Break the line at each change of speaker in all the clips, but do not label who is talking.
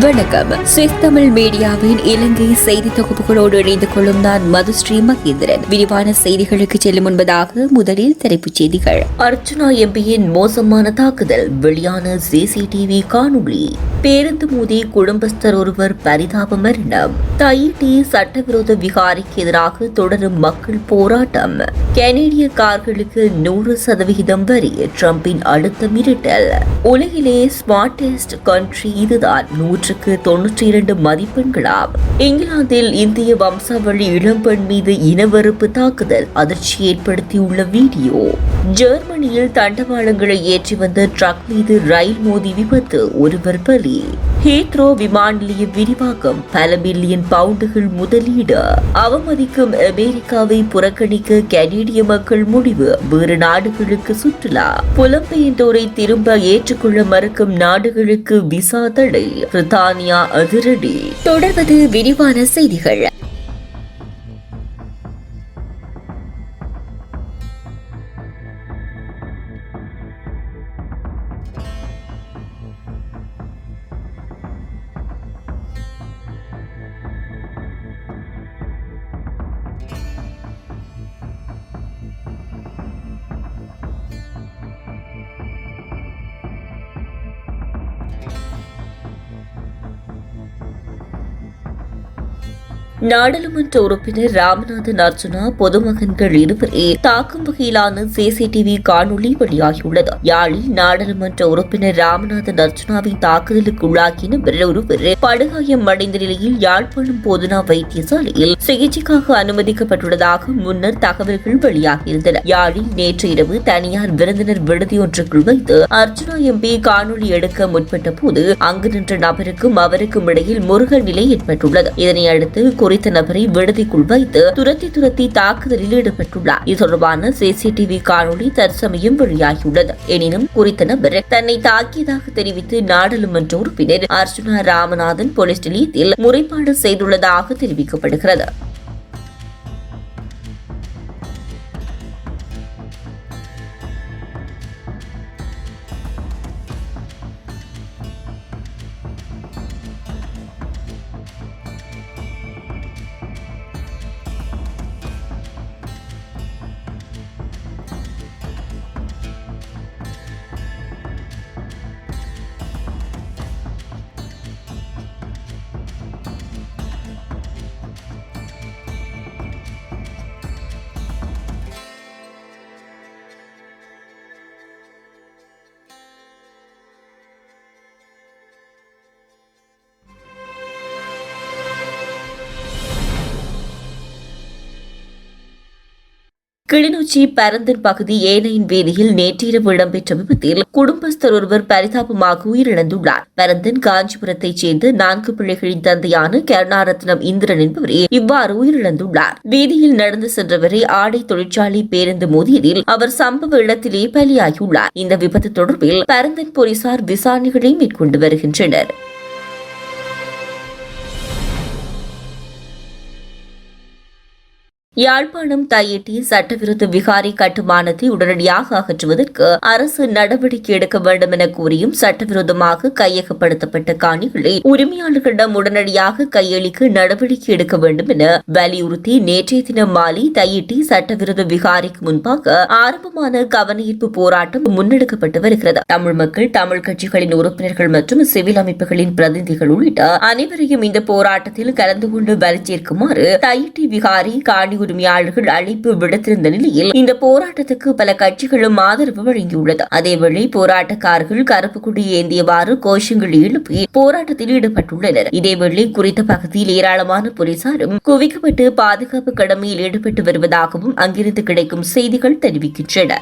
வணக்கம். சுவிஸ் தமிழ் மீடியாவின் இலங்கை செய்தி தொகுப்புகளோடு இணைந்து கொள்ளும் நான் மதுஸ்ரீ மகேந்திரன். விரிவான செய்திகளுக்கு செல்லும் முன்பதாக முதலில் தலைப்புச் செய்திகள். அர்ச்சுனா எம்பியின் மோசமான தாக்குதல் வெளியான சிசிடிவி காணொளி. பேருந்து மோதி குடும்பஸ்தர் ஒருவர் பரிதாப மரணம். தைட்டி சட்டவிரோத விகாரிக்கு எதிராக தொடரும் மக்கள் போராட்டம். கனேடிய கார்களுக்கு நூறு சதவிகிதம் வரி ட்ரம்பின் அடுத்த மிரட்டல் உலகிலே ஸ்மார்டஸ்ட் கண்ட்ரி இதுதான். நூற்று நூற்றுக்கு தொன்னூற்றி இரண்டு மதிப்பெண்களாம். இங்கிலாந்தில் இந்திய வம்சாவளி இளம்பெண் மீது இனவெறுப்பு தாக்குதல் அதிர்ச்சி ஏற்படுத்தியுள்ள வீடியோ. ஜெர்மனியில் தண்டவாளங்களை ஏற்றி வந்த ட்ரக் மீது ரயில் மோதி விபத்து ஒருவர் பலி. ஹீத்ரோ விமான நிலைய விரிவாக்கம் பல பில்லியன் பவுண்டுகள் முதலீடு. அவமதிக்கும் அமெரிக்காவை புறக்கணிக்க கனேடிய மக்கள் முடிவு வேறு நாடுகளுக்கு சுற்றுலா. புலம்பெயர்ந்தோரை திரும்ப ஏற்றுக்கொள்ள மறுக்கும் நாடுகளுக்கு விசா தடை. பிரித்தானியா அதிரடி. தொடர்வது விரிவான செய்திகள். நாடாளுமன்ற உறுப்பினர் ராமநாதன் அர்ஜுனா பொதுமகன்கள் இருவரே தாக்கும் வகையிலான சிசிடிவி காணொளி வெளியாகியுள்ளது. யாழில் நாடாளுமன்ற உறுப்பினர் ராமநாதன் அர்ஜுனாவின் தாக்குதலுக்கு உள்ளாகின நபர் ஒருவர் படுகாயம் அடைந்த நிலையில் யாழ்ப்பாணம் போதுனா வைத்தியசாலையில் சிகிச்சைக்காக அனுமதிக்கப்பட்டுள்ளதாக முன்னர் தகவல்கள் வெளியாகியிருந்தன. யாழில் நேற்று இரவு தனியார் விருந்தினர் விடுதியொன்றுக்குள் வைத்து அர்ஜுனா எம்பி காணொளி எடுக்க முற்பட்ட போது அங்கு நின்ற நபருக்கும் அவருக்கும் இடையில் முருகல் நிலை ஏற்பட்டுள்ளது. இதனை அடுத்து குறித்த நபரை விடுதிக்குள் வைத்து துரத்தி துரத்தி தாக்குதலில் ஈடுபட்டுள்ளார். இது தொடர்பான சிசிடிவி காணொலி தற்சமயம் வெளியாகியுள்ளது. எனினும் குறித்த நபர் தன்னை தாக்கியதாக தெரிவித்து நாடாளுமன்ற உறுப்பினர் அர்ஜுனா ராமநாதன் போலீஸ் நிலையத்தில் முறைப்பாடு செய்துள்ளதாக தெரிவிக்கப்படுகிறது. கிளிநொச்சி பரந்தன் பகுதி ஏனையின் வீதியில் நேற்றிரவு இடம்பெற்ற விபத்தில் குடும்பஸ்தர் ஒருவர் பரிதாபமாக உயிரிழந்துள்ளார். பரந்தன் காஞ்சிபுரத்தைச் சேர்ந்த நான்கு பிள்ளைகளின் தந்தையான கருணாரத்னம் இந்திரன் என்பவரே இவ்வாறு உயிரிழந்துள்ளார். வீதியில் நடந்து சென்றவரை ஆடை தொழிற்சாலை பேருந்து மோதியதில் அவர் சம்பவ இடத்திலே பலியாகியுள்ளார். இந்த விபத்து தொடர்பில் பரந்தன் போலீசார் விசாரணைகளை மேற்கொண்டு வருகின்றனர். யாழ்ப்பாணம் தையிட்டி சட்டவிரோத விகாரி கட்டுமானத்தை உடனடியாக அகற்றுவதற்கு அரசு நடவடிக்கை எடுக்க வேண்டும் என கூறியும் சட்டவிரோதமாக கையகப்படுத்தப்பட்ட காணிகளை உரிமையாளர்களிடம் உடனடியாக கையளிக்க நடவடிக்கை எடுக்க வேண்டும் என வலியுறுத்தி நேற்றைய தினம் மாலை தையிட்டி சட்டவிரோத விகாரிக்கு முன்பாக ஆரம்பமான கவனஈர்ப்பு போராட்டம் முன்னெடுக்கப்பட்டு வருகிறது. தமிழ் மக்கள் தமிழ் கட்சிகளின் உறுப்பினர்கள் மற்றும் சிவில் அமைப்புகளின் பிரதிநிதிகள் உள்ளிட்ட அனைவரையும் இந்த போராட்டத்தில் கலந்து கொண்டு வலி சேர்க்குமாறு தையிட்டி விகாரி காணி உரிமையாளர்கள் அழைப்பு விடுத்திருந்த நிலையில் இந்த போராட்டத்துக்கு பல கட்சிகளும் ஆதரவு வழங்கியுள்ளது. அதேவேளை போராட்டக்காரர்கள் கருப்பு கொடி ஏந்தியவாறு கோஷங்கள் எழுப்பி போராட்டத்தில் ஈடுபட்டுள்ளனர். இதேவேளை குறித்த பகுதியில் ஏராளமான போலீசாரும் குவிக்கப்பட்டு பாதுகாப்பு கடமையில் ஈடுபட்டு வருவதாகவும் அங்கிருந்து கிடைக்கும் செய்திகள் தெரிவிக்கின்றன.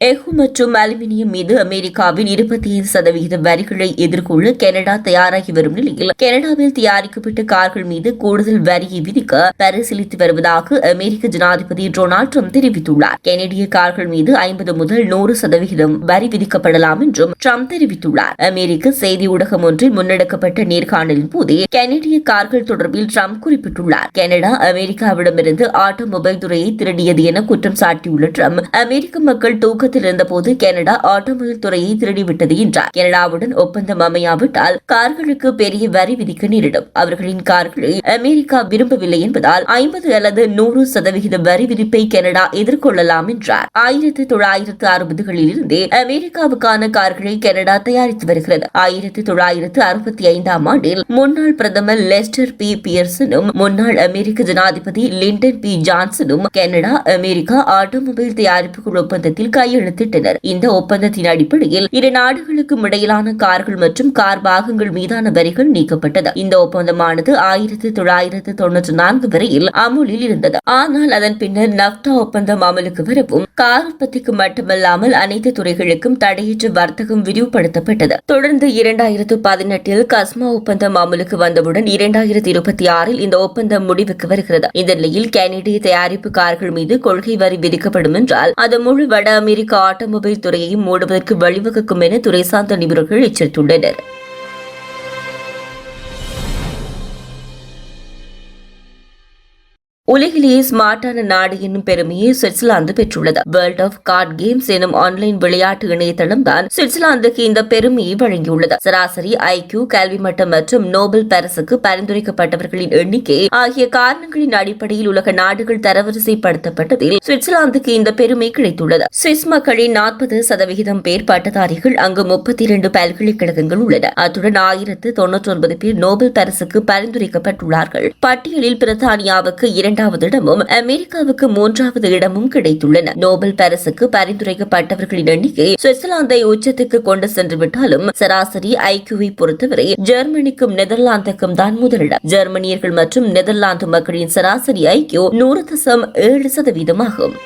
எஃகு மற்றும் அலுமினியம் மீது அமெரிக்காவின் இருபத்தி ஐந்து சதவிகித வரிகளை எதிர்கொள்ள கனடா தயாராகி வரும் நிலையில் கனடாவில் தயாரிக்கப்பட்ட கார்கள் மீது கூடுதல் வரியை விதிக்க பரிசீலித்து வருவதாக அமெரிக்க ஜனாதிபதி டொனால்ட் ட்ரம்ப் தெரிவித்துள்ளார். கெனடிய கார்கள் மீது ஐம்பது முதல் நூறு சதவிகிதம் வரி விதிக்கப்படலாம் என்றும் ட்ரம்ப் தெரிவித்துள்ளார். அமெரிக்க செய்தி ஊடகம் ஒன்றில் முன்னெடுக்கப்பட்ட நேர்காணலின் போதே கெனடிய கார்கள் தொடர்பில் ட்ரம்ப் குறிப்பிட்டுள்ளார். கனடா அமெரிக்காவிடமிருந்து ஆட்டோமொபைல் துறையை திருடியது என குற்றம் சாட்டியுள்ள ட்ரம்ப் அமெரிக்க மக்கள் தூக்க உத்தியோகத்தில் இருந்தபோது கனடா ஆட்டோமொபைல் துறையை திருடிவிட்டது என்றார். கனடாவுடன் ஒப்பந்தம் அமையாவிட்டால் கார்களுக்கு பெரிய வரி விதிக்க நேரிடும். அவர்களின் கார்களை அமெரிக்கா விரும்பவில்லை என்பதால் ஐம்பது அல்லது நூறு சதவிகித வரி விதிப்பை கனடா எதிர்கொள்ளலாம் என்றார். ஆயிரத்தி தொள்ளாயிரத்து அறுபதுகளில் இருந்தே அமெரிக்காவுக்கான கார்களை கனடா தயாரித்து வருகிறது. ஆயிரத்தி தொள்ளாயிரத்து அறுபத்தி ஐந்தாம் ஆண்டில் முன்னாள் பிரதமர் லெஸ்டர் பி. பியர்சனும் முன்னாள் அமெரிக்க ஜனாதிபதி லிண்டன் பி. ஜான்சனும் கனடா அமெரிக்கா ஆட்டோமொபைல் தயாரிப்புகள் ஒப்பந்தத்தில் கையெழுத்து கையெழுத்திட்டனர் இந்த ஒப்பந்தத்தின் அடிப்படையில் இரு நாடுகளுக்கும் இடையிலான கார்கள் மற்றும் கார் பாகங்கள் மீதான வரிகள் நீக்கப்பட்டது. இந்த ஒப்பந்தமானது ஆயிரத்தி தொள்ளாயிரத்து தொன்னூற்றி நான்கு வரையில் அமுலில் இருந்தது. ஆனால் அதன் பின்னர் நப்தா ஒப்பந்தம் அமலுக்கு வரவும் கார் உற்பத்திக்கு மட்டுமல்லாமல் அனைத்து துறைகளுக்கும் தடையற்ற வர்த்தகம் விரிவுபடுத்தப்பட்டது. தொடர்ந்து இரண்டாயிரத்து பதினெட்டில் கஸ்மா ஒப்பந்தம் அமலுக்கு வந்தவுடன் இரண்டாயிரத்தி இருபத்தி ஆறில் இந்த ஒப்பந்தம் முடிவுக்கு வருகிறது. இந்த நிலையில் கனடிய தயாரிப்பு கார்கள் மீது கொள்கை வரி விதிக்கப்படும் என்றால் அது முழு வட அமெரிக்க ஆட்டோமொபைல் துறையை மூடுவதற்கு வழிவகுக்கும் என துறை சார்ந்த நிபுணர்கள் எச்சரித்துள்ளனர். உலகிலேயே ஸ்மார்ட்டான நாடு என்னும் பெருமையை சுவிட்சர்லாந்து பெற்றுள்ளது. வேர்ல்ட் ஆஃப் கார்ட் கேம்ஸ் எனும் ஆன்லைன் விளையாட்டு இணையதளம் தான் சுவிட்சர்லாந்துக்கு இந்த பெருமையை வழங்கியுள்ளது. சராசரி ஐக்கியூ கல்வி மட்டம் மற்றும் நோபல் பரிசுக்கு பரிந்துரைக்கப்பட்டவர்களின் எண்ணிக்கை ஆகிய காரணங்களின் அடிப்படையில் உலக நாடுகள் தரவரிசைப்படுத்தப்பட்டதில் சுவிட்சர்லாந்துக்கு இந்த பெருமை கிடைத்துள்ளது. சுவிஸ் மக்களின் நாற்பது சதவிகிதம் பேர் பட்டதாரிகள் அங்கு முப்பத்தி இரண்டு பல்கலைக்கழகங்கள் உள்ளன. அத்துடன் ஆயிரத்து தொன்னூற்றி ஒன்பது பேர் நோபல் பரிசுக்கு பரிந்துரைக்கப்பட்டுள்ளார்கள். பட்டியலில் பிரித்தானியாவுக்கு இரண்டு இரண்டாவது இடமும் அமெரிக்காவுக்கு மூன்றாவது இடமும் கிடைத்துள்ளன. நோபல் பரிசுக்கு பரிந்துரைக்கப்பட்டவர்களின் எண்ணிக்கை சுவிட்சர்லாந்தை உச்சத்துக்கு கொண்டு சென்று விட்டாலும் சராசரி ஐக்கியூவை பொறுத்தவரை ஜெர்மனிக்கும் நெதர்லாந்துக்கும் தான் முதலிடம். ஜெர்மனியர்கள் மற்றும் நெதர்லாந்து மக்களின் சராசரி ஐக்கியூ நூறு தசம் ஏழு சதவீதமாகும்.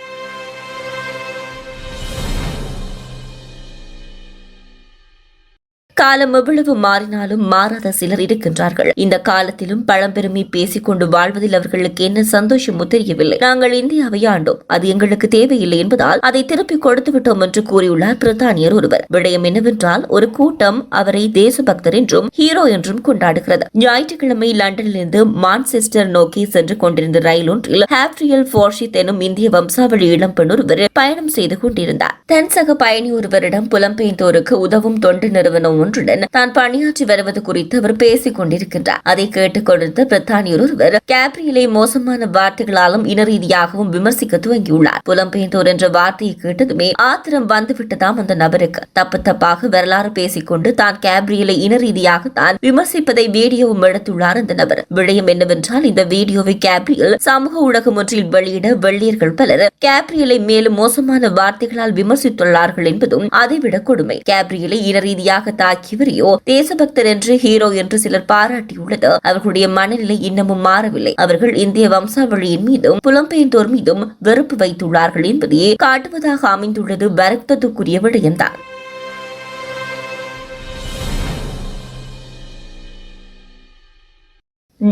காலம் எவ்வளவு மாறினாலும் மாறாத சிலர் இருக்கின்றார்கள். இந்த காலத்திலும் பழம்பெருமை பேசிக்கொண்டு வாழ்வதில் அவர்களுக்கு என்ன சந்தோஷமோ தெரியவில்லை. நாங்கள் இந்தியாவை ஆண்டோம். அது எங்களுக்கு தேவையில்லை என்பதால் அதை திருப்பி கொடுத்து விட்டோம் என்று கூறியுள்ளார் பிரித்தானியர் ஒருவர். விடயம் என்னவென்றால் ஒரு கூட்டம் அவரை தேசபக்தர் என்றும் ஹீரோ என்றும் கொண்டாடுகிறது. ஞாயிற்றுக்கிழமை லண்டனிலிருந்து மான்செஸ்டர் நோக்கி சென்று கொண்டிருந்த ரயில் ஒன்றில் ஹாப்ரியல் போர்ஷித் எனும் இந்திய வம்சாவளி இளம்பெண் ஒருவர் பயணம் செய்து கொண்டிருந்தார். தன் சக பயணி ஒருவரிடம் புலம்பெயர்ந்தோருக்கு உதவும் தொண்டு நிறுவனம் ஒன்றுடன் தான் பணியாற்றி வருவது குறித்து அவர் பேசிக் கொண்டிருக்கின்றார். அதை கேட்டுக் கொண்டிருந்த பிரித்தானியர் ஒருவர் கேப்ரியலை மோசமான வார்த்தைகளாலும் இன ரீதியாகவும் விமர்சிக்க துவங்கியுள்ளார். புலம்பெயர்ந்தோர் என்ற வார்த்தையை கேட்டதுமே ஆத்திரம் வந்துவிட்டதாம் அந்த நபருக்கு. தப்பு தப்பாக வரலாறு பேசிக்கொண்டு தான் கேப்ரியலை இன ரீதியாக தான் விமர்சிப்பதை வீடியோவும் எடுத்துள்ளார் அந்த நபர். விடயம் என்னவென்றால் இந்த வீடியோவை கேப்ரியல் சமூக ஊடகம் ஒன்றில் வெளியிட வெள்ளியர்கள் பலர் கேப்ரியலை மேலும் மோசமான வார்த்தைகளால் விமர்சித்துள்ளார்கள் என்பதும் அதைவிட கொடுமை. கேப்ரியலை இன ரீதியாக தாக்கியவரையோ தேசபக்தர் என்று ஹீரோ என்று சிலர் பாராட்டியுள்ளது. அவர்களுடைய மனநிலை இன்னமும் மாறவில்லை. அவர்கள் இந்திய வம்சாவளியின் மீதும் புலம்பெயர்ந்தோர் மீதும் வெறுப்பு வைத்துள்ளார்கள் என்பதையே காட்டுவதாக அமைந்துள்ளது வருத்தத்துக்குரிய விடயம்தான்.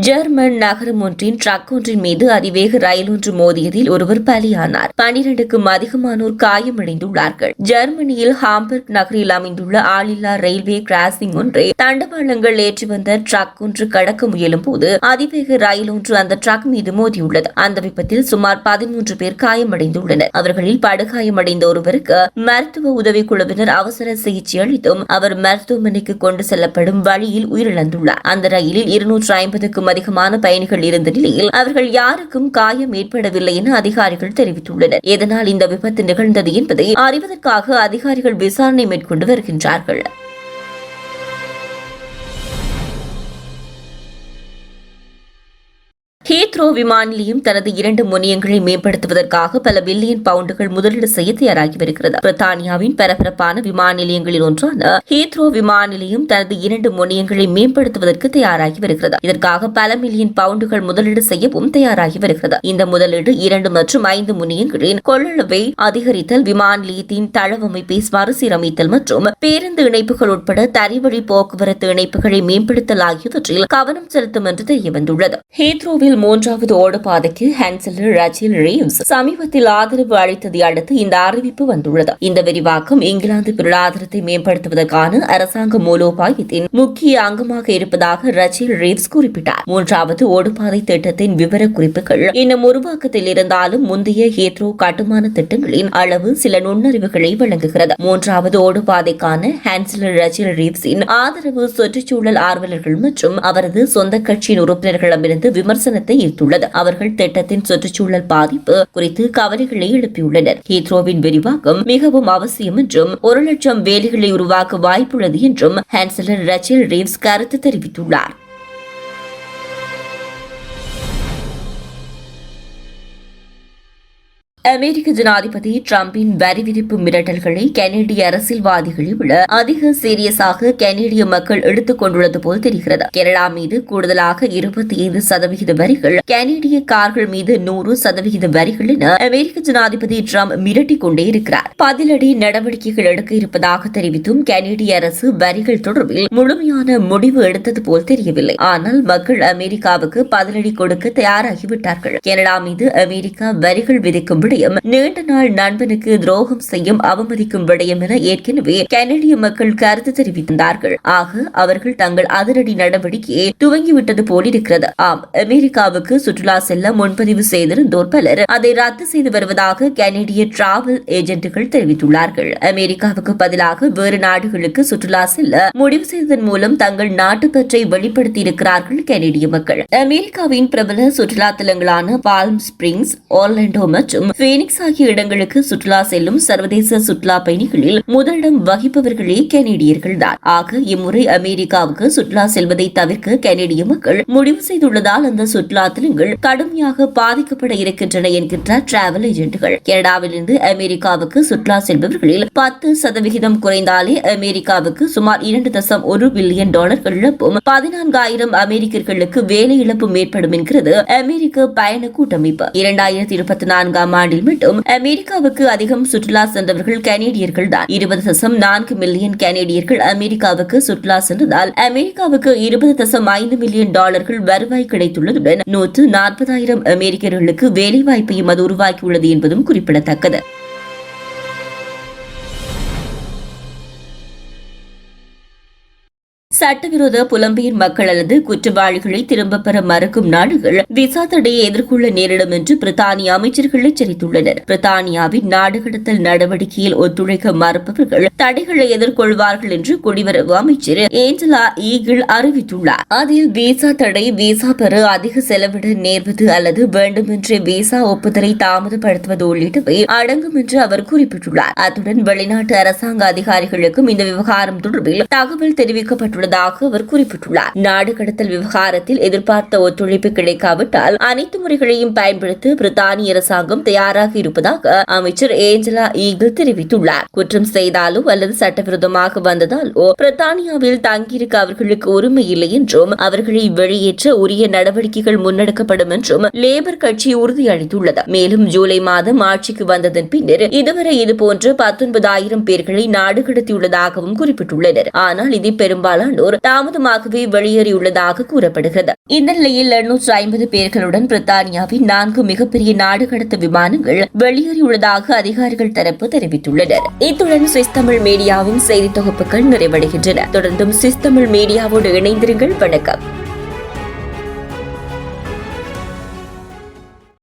ஜெர்மன் நகரம் ஒன்றின் ட்ரக் ஒன்றின் மீது அதிவேக ரயில் ஒன்று மோதியதில் ஒருவர் பலியானார். பனிரெண்டுக்கும் அதிகமானோர் காயமடைந்துள்ளார்கள். ஜெர்மனியில் ஹாம்பர்க் நகரில் அமைந்துள்ள ஆளில்லா ரயில்வே கிராசிங் ஒன்றை தண்டவாளங்கள் ஏற்றி வந்த ட்ரக் ஒன்று கடக்க முயலும் போது அதிவேக ரயில் ஒன்று அந்த ட்ரக் மீது மோதியுள்ளது. அந்த விபத்தில் சுமார் பதிமூன்று பேர் காயமடைந்துள்ளனர். அவர்களில் படுகாயமடைந்த ஒருவருக்கு மருத்துவ உதவிக்குழுவினர் அவசர சிகிச்சை அளித்தும் அவர் மருத்துவமனைக்கு கொண்டு செல்லப்படும் வழியில் உயிரிழந்துள்ளார். அந்த ரயிலில் இருநூற்று ஐம்பதுக்கும் அதிகமான பயணிகள் இருந்த நிலையில் அவர்கள் யாருக்கும் காயம் ஏற்படவில்லை என அதிகாரிகள் தெரிவித்துள்ளனர். எதனால் இந்த விபத்து நிகழ்ந்தது என்பதை அறிவதற்காக அதிகாரிகள் விசாரணை மேற்கொண்டு வருகின்றார்கள். ஹீத்ரோ விமான நிலையம் தனது இரண்டு முனையங்களை மேம்படுத்துவதற்காக பல பில்லியன் பவுண்டுகள் முதலீடு செய்ய தயாராகி வருகிறது. பிரித்தானியாவின் பரபரப்பான விமான நிலையங்களில் ஒன்றான ஹீத்ரோ விமான நிலையம் தனது இரண்டு முனையங்களை மேம்படுத்துவதற்கு தயாராகி வருகிறது. இதற்காக பல மில்லியன் பவுண்டுகள் முதலீடு செய்யவும் தயாராகி வருகிறது. இந்த முதலீடு இரண்டு மற்றும் ஐந்து முனையங்களின் கொள்ளளவை அதிகரித்தல் விமான நிலையத்தின் தளவமைப்பை மறுசீரமைத்தல் மற்றும் பேருந்து இணைப்புகள் உட்பட தரிவழி போக்குவரத்து இணைப்புகளை மேம்படுத்தல் ஆகியவற்றில் கவனம் செலுத்தும் என்று தெரியவந்துள்ளது. ஹீத்ரோவில் அமெரிக்காவில் மூன்றாவது ஓடுபாதைக்கு ஹான்சலர் ரச்சில் ரீம்ஸ் சமீபத்தில் ஆதரவு அளித்ததை அடுத்து இந்த அறிவிப்பு வந்துள்ளது. இந்த விரிவாக்கம் இங்கிலாந்து பொருளாதாரத்தை மேம்படுத்துவதற்கான அரசாங்க மூலோபாயத்தின் முக்கிய அங்கமாக இருப்பதாக ரச்சில் ரீவ்ஸ் குறிப்பிட்டார். மூன்றாவது ஓடுபாதை திட்டத்தின் விவரக்குறிப்புகள் இன்னும் உருவாக்கத்தில் இருந்தாலும் முந்தைய ஹேத்ரோ கட்டுமான திட்டங்களின் அளவு சில நுண்ணறிவுகளை வழங்குகிறது. மூன்றாவது ஓடுபாதைக்கான ஹான்சலர் ரச்சில் ரீவ்ஸின் ஆதரவு சுற்றுச்சூழல் ஆர்வலர்கள் மற்றும் அவரது சொந்த கட்சியின் உறுப்பினர்களிடமிருந்து விமர்சனத்தை ஈர்த்துள்ளது அவர்கள் திட்டத்தின் சுற்றுச்சூழல் பாதிப்பு குறித்து கவலைகளை எழுப்பியுள்ளனர். ஹீத்ரோவின் விரிவாக்கம் மிகவும் அவசியம் என்றும் ஒரு லட்சம் வேலைகளை உருவாக்க வாய்ப்புள்ளது என்றும் ஹான்சலர் ரச்சில் ரீவ்ஸ் கருத்து தெரிவித்துள்ளார். அமெரிக்க ஜனாதிபதி டிரம்பின் வரி விதிப்பு மிரட்டல்களை கனேடிய அரசியல்வாதிகளை விட அதிக சீரியஸாக கனேடிய மக்கள் எடுத்துக் கொண்டுள்ளது போல் தெரிகிறது. கேரளா மீது கூடுதலாக இருபத்தி ஐந்து சதவிகித வரிகள் கனேடிய கார்கள் மீது நூறு சதவிகித வரிகள் என அமெரிக்க ஜனாதிபதி டிரம்ப் மிரட்டிக் கொண்டே இருக்கிறார். பதிலடி நடவடிக்கைகள் எடுக்க இருப்பதாக தெரிவித்தும் கனேடிய அரசு வரிகள் தொடர்பில் முழுமையான முடிவு எடுத்தது போல் தெரியவில்லை. ஆனால் மக்கள் அமெரிக்காவுக்கு பதிலடி கொடுக்க தயாராகிவிட்டார்கள். கேரளா மீது அமெரிக்கா வரிகள் விதிக்கும் விடயம் நீண்ட நாள் நண்பனுக்கு துரோகம் செய்யும் அவமதிக்கும் விடயம் என ஏற்கனவே கனடிய மக்கள் கருத்து தெரிவித்திருந்தார்கள். ஆக அவர்கள் தங்கள் அதிரடி நடவடிக்கையை துவங்கிவிட்டது போலிருக்கிறது. ஆம் அமெரிக்காவுக்கு சுற்றுலா செல்ல முன்பதிவு செய்திருந்தோர் பலர் அதை ரத்து செய்து வருவதாக கனடிய டிராவல் ஏஜென்ட்டுகள் தெரிவித்துள்ளார்கள். அமெரிக்காவுக்கு பதிலாக வேறு நாடுகளுக்கு சுற்றுலா செல்ல முடிவு செய்ததன் மூலம் தங்கள் நாட்டுப்பற்றை வெளிப்படுத்தி இருக்கிறார்கள் கனடிய மக்கள். அமெரிக்காவின் பிரபல சுற்றுலா தலங்களான பால்ம் ஸ்பிரிங்ஸ் ஆர்லாண்டோ மற்றும் பீனிக்ஸ் ஆகிய இடங்களுக்கு சுற்றுலா செல்லும் சர்வதேச சுற்றுலா பயணிகளில் முதலிடம் வகிப்பவர்களே கனேடியர்கள் தான். ஆக இம்முறை அமெரிக்காவுக்கு சுற்றுலா செல்வதை தவிர்க்க கனேடிய மக்கள் முடிவு செய்துள்ளதால் அந்த சுற்றுலா தலங்கள் கடுமையாக பாதிக்கப்பட இருக்கின்றன என்கின்ற டிராவல் ஏஜென்ட்டுகள் கனடாவிலிருந்து அமெரிக்காவுக்கு சுற்றுலா செல்பவர்களில் பத்து சதவிகிதம் குறைந்தாலே அமெரிக்காவுக்கு சுமார் இரண்டு தசம் ஒரு பில்லியன் டாலர்கள் இழப்பும் பதினான்காயிரம் அமெரிக்கர்களுக்கு வேலை இழப்பும் ஏற்படும் என்கிறது அமெரிக்க பயண கூட்டமைப்பு. இரண்டாயிரத்தி இருபத்தி நான்காம் ஆண்டு ஆண்டில் மட்டும் அமெரிக்காவுக்கு அதிகம் சுற்றுலா சென்றவர்கள் கனேடியர்கள் தான். இருபது தசம் நான்கு மில்லியன் கனேடியர்கள் அமெரிக்காவுக்கு சுற்றுலா சென்றதால் அமெரிக்காவுக்கு இருபது தசம் ஐந்து மில்லியன் டாலர்கள் வருவாய் கிடைத்துள்ளதுடன் நூற்று நாற்பதாயிரம் அமெரிக்கர்களுக்கு வேலைவாய்ப்பையும் அது உருவாக்கியுள்ளது என்பதும் குறிப்பிடத்தக்கது. சட்டவிரோத புலம்பெயர் மக்கள் அல்லது குற்றவாளிகளை திரும்பப் பெற மறுக்கும் நாடுகள் விசா தடையை எதிர்கொள்ள நேரிடும் என்று பிரித்தானிய அமைச்சர்கள் எச்சரித்துள்ளனர். பிரித்தானியாவின் நாடு கடத்தல் நடவடிக்கையில் ஒத்துழைக்க மறுப்பவர்கள் தடைகளை எதிர்கொள்வார்கள் என்று குடிவரவு அமைச்சர் ஏஞ்சலா ஈகிள் அறிவித்துள்ளார். அதில் விசா தடை விசா பெற அதிக செலவிட நேர்வது அல்லது வேண்டுமென்றே விசா ஒப்புதலை தாமதப்படுத்துவது உள்ளிட்டவை அடங்கும் என்று அவர் குறிப்பிட்டுள்ளார். அத்துடன் வெளிநாட்டு அரசாங்க அதிகாரிகளுக்கும் இந்த விவகாரம் தொடர்பில் தகவல் தெரிவிக்கப்பட்டுள்ளதாக அவர் குறிப்பிட்டுள்ளார். நாடு கடத்தல் விவகாரத்தில் எதிர்பார்த்த ஒத்துழைப்பு இல்லாவிட்டால் அனைத்து முறைகளையும் பயன்படுத்த பிரித்தானிய அரசாங்கம் தயாராக இருப்பதாக அமைச்சர் ஏஞ்சலா ஈகிள் தெரிவித்துள்ளார். குற்றம் செய்தாலோ அல்லது சட்டவிரோதமாக வந்ததாலோ பிரித்தானியாவில் தங்கியிருக்க அவர்களுக்கு உரிமை இல்லை என்றும் அவர்களை வெளியேற்ற உரிய நடவடிக்கைகள் முன்னெடுக்கப்படும் என்றும் லேபர் கட்சி உறுதியளித்துள்ளது. மேலும் ஜூலை மாதம் ஆட்சிக்கு வந்ததன் பின்னர் இதுவரை இதுபோன்று பத்தொன்பதாயிரம் பேர்களை நாடு கடத்தியுள்ளதாகவும் குறிப்பிட்டுள்ளனர். ஆனால் இதில் பெரும்பாலானோர் தாமதமாகவே வெளியேறியுள்ளதாக கூறப்படுகிறது. இந்த நிலையில் எழுநூற்று ஐம்பது பேர்களுடன் பிரித்தானியாவின் நான்கு மிகப்பெரிய நாடு கடத்த விமானங்கள் வெளியேறியுள்ளதாக அதிகாரிகள் தரப்பு தெரிவித்துள்ளனர். இத்துடன் சுவிஸ் தமிழ் மீடியாவின் செய்தி தொகுப்புகள் நிறைவடைகின்றன. தொடர்ந்தும் சுவிஸ் தமிழ் மீடியாவோடு இணைந்திருங்கள். வணக்கம்.